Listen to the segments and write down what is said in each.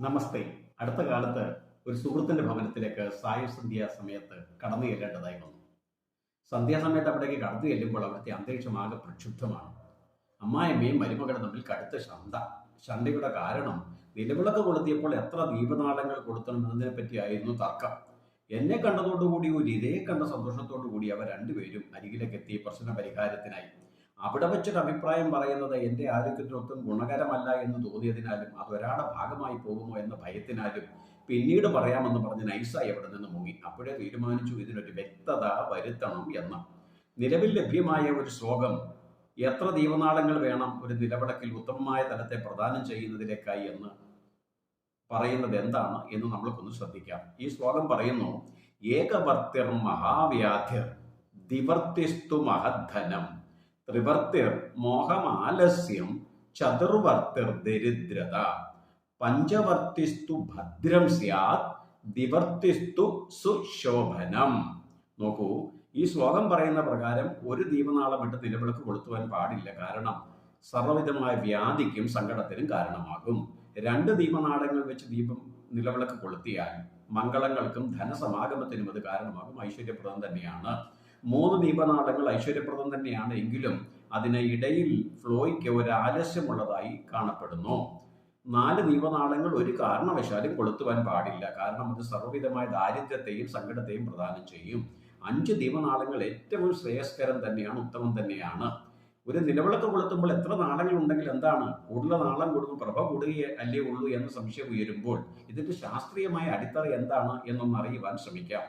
നമസ്തേ. അടുത്ത കാലത്ത് ഒരു സുഹൃത്തിന്റെ ഭവനത്തിലേക്ക് സായു സന്ധ്യ സമയത്ത് കടന്നു ചെല്ലേണ്ടതായി വന്നു. സന്ധ്യാസമയത്ത് അവിടേക്ക് കടന്നു ചെല്ലുമ്പോൾ അവിടുത്തെ അന്തരീക്ഷം ആകെ പ്രക്ഷുബ്ധമാണ്. അമ്മായിയമ്മയും മരുമകളും തമ്മിൽ കടുത്ത ശന്ത ശണ്ടയുടെ കാരണം നിലവിളക്ക് കൊളുത്തിയപ്പോൾ എത്ര ദീപനാളങ്ങൾ കൊടുക്കണം എന്നതിനെ പറ്റിയായിരുന്നു തർക്കം. എന്നെ കണ്ടതോടുകൂടി ഒരു ഇതേ കണ്ട സന്തോഷത്തോടു കൂടി അവർ രണ്ടുപേരും അരികിലേക്ക് എത്തി പ്രശ്ന പരിഹാരത്തിനായി അവിടെ വെച്ചൊരു അഭിപ്രായം പറയുന്നത് എന്റെ ആരോഗ്യത്തിനൊട്ടും ഗുണകരമല്ല എന്ന് തോന്നിയതിനാലും അത് ഒരാളുടെ ഭാഗമായി പോകുമോ എന്ന ഭയത്തിനാലും പിന്നീട് പറയാമെന്ന് പറഞ്ഞ് നൈസായി അവിടെ നിന്ന് മുങ്ങി. അപ്പോഴേ തീരുമാനിച്ചു ഇതിനൊരു വ്യക്തത വരുത്തണം എന്ന്. നിലവിൽ ലഭ്യമായ ഒരു ശ്ലോകം എത്ര ദീപനാളങ്ങൾ വേണം ഒരു നിലവിളക്കിൽ ഉത്തമമായ തലത്തെ പ്രദാനം ചെയ്യുന്നതിലേക്കായി എന്ന് പറയുന്നത് എന്താണ് എന്ന് നമ്മൾക്കൊന്ന് ശ്രദ്ധിക്കാം. ഈ ശ്ലോകം പറയുന്നു ഏകവർത്തിർ മഹാവ്യാധിർ ദിവർത്തിസ്തു മഹദ്ധനം. ത്രിവർത്തിർ മോഹമാലസ്യം ചതുർവർത്തിർ ദരിദ്രത. പഞ്ചവർത്തിസ്തു ഭദ്രം സ്യാത് ദിവർത്തിസ്തു സുശോഭനം. നോക്കൂ ഈ ശ്ലോകം പറയുന്ന പ്രകാരം ഒരു ദീപനാളം ഇട്ട് നിലവിളക്ക് കൊളുത്തുവാൻ പാടില്ല. കാരണം സർവവിധമായ വ്യാധിക്കും സങ്കടത്തിനും കാരണമാകും. രണ്ട് ദീപനാളങ്ങൾ വെച്ച് ദീപം നിലവിളക്ക് കൊളുത്തിയാൽ മംഗളങ്ങൾക്കും ധനസമാഗമത്തിനും അത് കാരണമാകും. ഐശ്വര്യപ്രദം തന്നെയാണ്. മൂന്ന് ദീപനാടങ്ങൾ ഐശ്വര്യപ്രദം തന്നെയാണ് എങ്കിലും അതിന് ഇടയിൽ ഫ്ലോയ്ക്ക് ഒരു ആലസ്യമുള്ളതായി കാണപ്പെടുന്നു. നാല് ദീപനാളങ്ങൾ ഒരു കാരണവശാലും കൊളുത്തുവാൻ പാടില്ല. കാരണം അത് സർവവിധമായ ദാരിദ്ര്യത്തെയും സങ്കടത്തെയും പ്രദാനം ചെയ്യും. അഞ്ച് ദീപനാളങ്ങൾ ഏറ്റവും ശ്രേയസ്കരം തന്നെയാണ് ഉത്തമം തന്നെയാണ്. ഒരു നിലവിളക്ക് കൊളുത്തുമ്പോൾ എത്ര നാളങ്ങൾ ഉണ്ടെങ്കിൽ എന്താണ്? കൂടുതൽ നാളം കൂടുമ്പോൾ പ്രഭ കൂടുകയേ അല്ലേ ഉള്ളൂ എന്ന സംശയം ഉയരുമ്പോൾ ഇതിന്റെ ശാസ്ത്രീയമായ അടിത്തറ എന്താണ് എന്നൊന്ന് അറിയുവാൻ ശ്രമിക്കാം.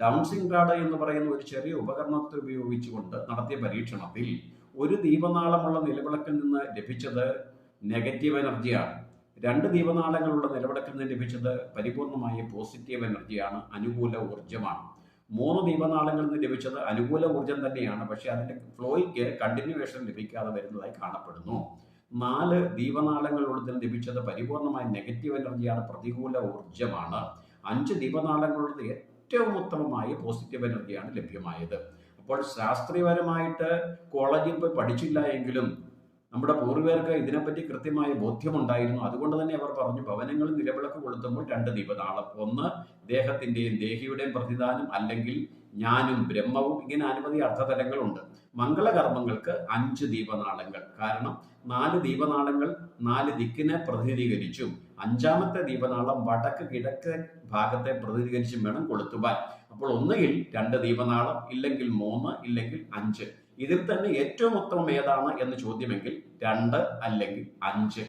ഡൗൺസിംഗ് റാഡ് എന്ന് പറയുന്ന ഒരു ചെറിയ ഉപകരണത്തെ ഉപയോഗിച്ചുകൊണ്ട് നടത്തിയ പരീക്ഷണത്തിൽ ഒരു ദീപനാളമുള്ള നിലവിളക്കിൽ നിന്ന് ലഭിച്ചത് നെഗറ്റീവ് എനർജിയാണ്. രണ്ട് ദീപനാളങ്ങളുള്ള നിലവിളക്കിൽ നിന്ന് ലഭിച്ചത് പരിപൂർണമായ പോസിറ്റീവ് എനർജിയാണ് അനുകൂല ഊർജമാണ്. മൂന്ന് ദീപനാളങ്ങളിൽ നിന്ന് ലഭിച്ചത് അനുകൂല ഊർജം തന്നെയാണ് പക്ഷേ അതിന്റെ ഫ്ലോയ്ക്ക് കണ്ടിന്യൂവേഷൻ ലഭിക്കാതെ വരുന്നതായി കാണപ്പെടുന്നു. നാല് ദീപനാളങ്ങളുള്ളതിൽ ലഭിച്ചത് പരിപൂർണമായ നെഗറ്റീവ് എനർജിയാണ് പ്രതികൂല ഊർജമാണ്. അഞ്ച് ദീപനാളങ്ങളുള്ളത് ഏറ്റവും ഉത്തമമായ പോസിറ്റീവ് എനർജിയാണ് ലഭ്യമായത്. അപ്പോൾ ശാസ്ത്രീയപരമായിട്ട് കോളേജിൽ പോയി പഠിച്ചില്ല എങ്കിലും നമ്മുടെ പൂർവികർക്ക് ഇതിനെപ്പറ്റി കൃത്യമായ ബോധ്യമുണ്ടായിരുന്നു. അതുകൊണ്ട് തന്നെ അവർ പറഞ്ഞു ഭവനങ്ങൾ നിലവിളക്ക് കൊളുത്തുമ്പോൾ രണ്ട് ദീപനാളം ഒന്ന് ദേഹത്തിന്റെയും ദേഹിയുടെയും പ്രതിദാനം അല്ലെങ്കിൽ ഞാനും ബ്രഹ്മവും ഇങ്ങനെ അനവധി അർത്ഥതലങ്ങളുണ്ട് മംഗളകർമ്മങ്ങൾക്ക് അഞ്ച് ദീപനാളങ്ങൾ. കാരണം നാല് ദീപനാളങ്ങൾ നാല് ദിക്കിനെ പ്രതിനിധീകരിച്ചും. അഞ്ചാമത്തെ ദീപനാളം വടക്ക് കിഴക്ക് ഭാഗത്തെ പ്രതിനിധീകരിച്ചും വേണം കൊളുത്തുവാൻ. അപ്പോൾ ഒന്നുകിൽ രണ്ട് ദീപനാളം ഇല്ലെങ്കിൽ മൂന്ന് ഇല്ലെങ്കിൽ അഞ്ച്. ഇതിൽ തന്നെ ഏറ്റവും ഉത്തമം ഏതാണ് എന്ന് ചോദ്യമെങ്കിൽ രണ്ട് അല്ലെങ്കിൽ അഞ്ച്.